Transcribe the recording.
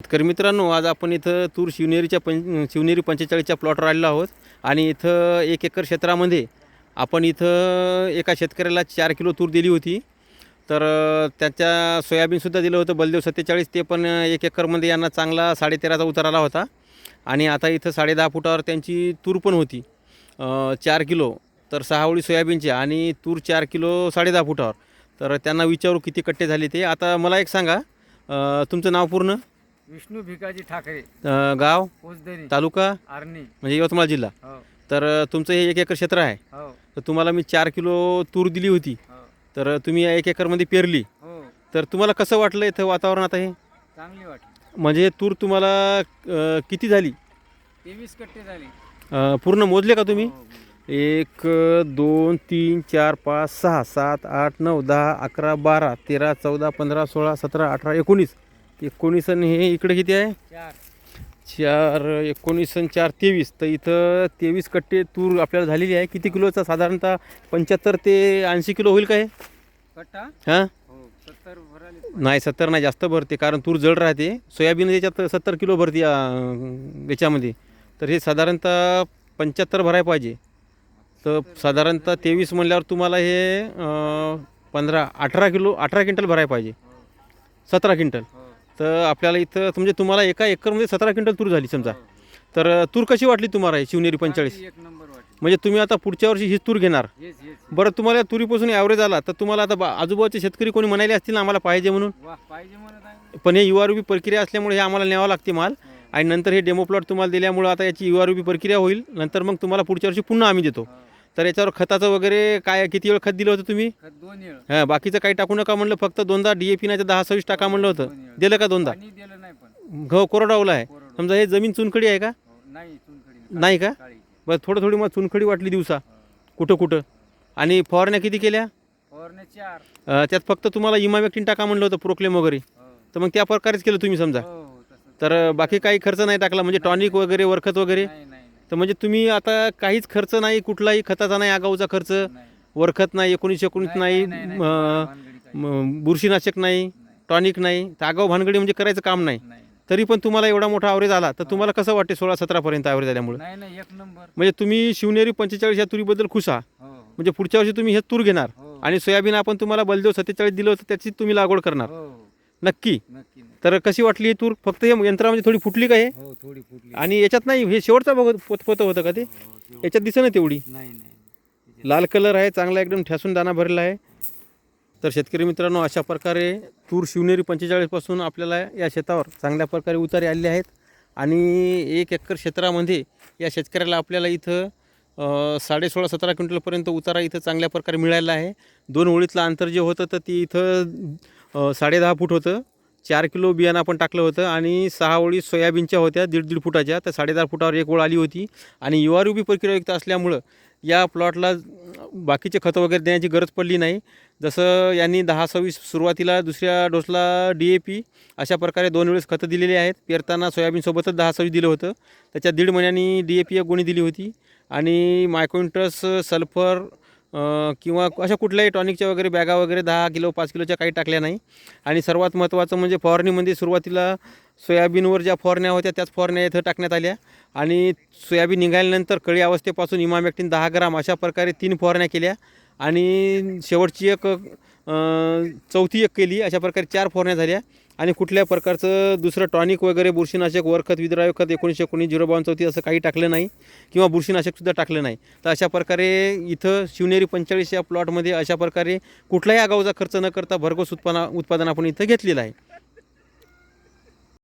शेतकरी मित्रांनो आज आपण इथं तूर शिवनेरीच्या पं शिवनेरी पंचेचाळीसच्या प्लॉट आलेलो आहोत. आणि इथं एक एकर क्षेत्रामध्ये आपण इथं एका शेतकऱ्याला चार किलो तूर दिली होती. तर त्याच्या सोयाबीनसुद्धा दिलं होतं बलदेव सत्तेचाळीस. ते पण एक एकरमध्ये यांना चांगला साडेतेराचा उतार आला होता. आणि आता इथं साडेदहा फुटावर त्यांची तूर पण होती. चार किलो. तर सहा ओळी सोयाबीनची आणि तूर चार किलो साडेदहा फुटावर. तर त्यांना विचारू किती कट्टे झाले ते. आता मला एक सांगा तुमचं नाव पूर्ण? विष्णू भिकाजी ठाकरे अ, गाव? तालुका? आर्णी. म्हणजे यवतमाळ जिल्हा. हो. तर अ, तुमचं हे एक एकर क्षेत्र आहे. हो. तर तुम्हाला मी चार किलो तूर दिली होती. हो. तर तुम्ही या एक एकरमध्ये पेरली. हो. तर तुम्हाला कसं वाटलं इथं वातावरण आता हे? चांगली वाटली. म्हणजे तूर तुम्हाला अ, किती झाली? तेवीस कट्टे झाले. अ, पूर्ण मोजले का तुम्ही? हो. एक दोन तीन चार पाच सहा सात आठ नऊ दहा अकरा बारा तेरा चौदा पंधरा सोळा सतरा अठरा एकोणीस. एकोणीस आणि हे इकडे किती आहे? चार. चार एकोणीस आणि चार तेवीस. तर इथं तेवीस कट्टे तूर आपल्याला झालेली आहे. किती किलोचा? साधारणतः पंच्याहत्तर ते ऐंशी किलो होईल का हे? कट्टा? हां? हो नाही सत्तर नाही जास्त भरते. कारण तूर जड राहते. सोयाबीन याच्यात सत्तर किलो भरते याच्यामध्ये. तर हे साधारणतः पंच्याहत्तर भरायला पाहिजे. तर साधारणतः तेवीस म्हणल्यावर तुम्हाला हे पंधरा अठरा किलो अठरा क्विंटल भरायला पाहिजे. सतरा क्विंटल. तर आपल्याला इथं म्हणजे तुम्हाला एका एकरमध्ये सतरा क्विंटल तूर झाली समजा. तर तूर कशी वाटली तुम्हाला ही शिवनेरी पंचेचाळीस? चांगली एक नंबर वाटली. म्हणजे तुम्ही आता पुढच्या वर्षी हीच तूर घेणार. हेच हेच बरं तुम्हाला या तुरीपासून ॲव्हरेज आला तर तुम्हाला आता बा- आजूबाजूचे शेतकरी कोणी म्हणाले असतील ना आम्हाला पाहिजे म्हणून? वा पाहिजे म्हणत आहे पण हे यू आर बी प्रक्रिया असल्यामुळे हे आम्हाला न्यावं लागते माल. हो, आणि नंतर हे डेमो प्लॉट तुम्हाला दिल्यामुळं आता याची यू आर बी प्रक्रिया होईल. नंतर मग तुम्हाला पुढच्या वर्षी पुन्हा आम्ही देतो. तर याच्यावर खताचं वगैरे काय किती वेळ खत दिलं होतं तुम्ही? खत दोन येळ हां बाकीचं काही टाकू नका म्हणलं फक्त दोनदा डी ए पी नाही दहा सव्वीस टाका म्हणलं होतं. दिलं का दोनदा? पाणी दिलं नाही पण. गहू कोरडावला आहे. समजा हे जमीन चुनखडी आहे का? हो, नाही चुनखडी नाही का? काळी. बरं थोडं थोडी मग चुनखडी वाटली दिवसा. कुठं कुठं? आणि फवारण्या किती केल्या? फवारणे चार. अं, त्यात फक्त तुम्हाला इमामॅक्टिन टाका म्हणलं होतं प्रोक्लेम वगैरे. हो. तर मग त्या प्रकारेच केलं तुम्ही समजा. हो हो तसं तर अं, बाकी काही खर्च नाही टाकला म्हणजे टॉनिक वगैरे वरखत वगैरे? नाही नाही नाही. तर म्हणजे तुम्ही आता काहीच खर्च नाही कुठलाही खताचा नाही आगाऊचा खर्च वरखत नाही एकोणीस एकोणीस नाही बुरशीनाशक नाही टॉनिक नाही तर आगाऊ भानगडी म्हणजे करायचं काम नाही. तरी पण तुम्हाला एवढा मोठा ॲव्हरेज आला तर तुम्हाला कसं वाटते सोळा सतरापर्यंत ॲव्हरेज आल्यामुळे? म्हणजे तुम्ही शिवनेरी पंचेचाळीस या तुरीबद्दल खुश आहात. हो. म्हणजे पुढच्या वर्षी तुम्ही हे तूर घेणार हो. आणि सोयाबीन आपण तुम्हाला बलदेव सत्तेचाळीस दिलं होतं त्याची तुम्ही लागवड करणार. हो. नक्की. तर कशी वाटली ही तूर फक्त हे यंत्रामध्ये थोडी फुटली का हे? हो थोडी फुटली. आणि याच्यात नाही हे शेवटचा बघ पोत पोतं होतं का ते? हो, हो. याच्यात दिसत ना तेवढी. नाही नाही. लाल कलर आहे चांगला एकदम ठ्यासून दाना भरलेला आहे. तर शेतकरी मित्रांनो अशा प्रकारे तूर शिवनेरी पंचेचाळीसपासून आपल्याला या शेतावर चांगल्या प्रकारे उतारे आलेले आहेत. आणि एक एकर क्षेत्रामध्ये या शेतकऱ्याला आपल्याला इथं अ, साडे सोळा सतरा क्विंटलपर्यंत उतारा इथं चांगल्या प्रकारे मिळालेला आहे. दोन ओळीतलं अंतर जे होतं तर ते इथं साडेदहा फूट होतं. चार किलो बियाणं आपण टाकलं होतं आणि सहा ओळी सोयाबीनच्या होत्या दीड दीड फुटाच्या. तर साडेदहा फुटावर एक ओळ आली होती. आणि यू आर यू बी प्रक्रियायुक्त असल्यामुळं या प्लॉटला बाकीचे खतं वगैरे देण्याची गरज पडली नाही. जसं यांनी दहा सव्वीस सुरुवातीला दुसऱ्या डोसला डी ए पी अशा प्रकारे दोन वेळेस खतं दिलेली आहेत. पेरताना सोयाबीनसोबतच दहा सव्वीस दिलं होतं. त्याच्या दीड महिन्यांनी डी ए पी एक गोणी दिली होती. आणि मायक्रोइंटस सल्फर किंवा अशा कुठल्याही टॉनिकच्या वगैरे बॅगा वगैरे दहा किलो पाच किलोच्या काही टाकल्या नाही. आणि सर्वात महत्त्वाचं म्हणजे फवारणीमध्ये सुरुवातीला सोयाबीनवर ज्या फवारण्या होत्या त्याच फवारण्या इथं टाकण्यात आल्या. आणि सोयाबीन निघाल्यानंतर कळी अवस्थेपासून इमामॅक्टिन दहा ग्राम अशा प्रकारे तीन फवारण्या केल्या. आणि शेवटची एक चौथी एक केली अशा प्रकारे चार फवारण्या झाल्या. आणि कुठल्या प्रकारचं दुसरं टॉनिक वगैरे बुरशीनाशक वरखत विद्राव्य खत एकोणीसशे एकोणीस झिरो बावन चौतीस असं काही टाकलं नाही किंवा बुरशीनाशकसुद्धा टाकलं नाही. तर अशा प्रकारे इथं शिवनेरी पंचेचाळीस या प्लॉटमध्ये अशा प्रकारे कुठलाही आगाऊचा खर्च न करता भरघोस उत्पन्न उत्पादन आपण इथं घेतलेलं आहे.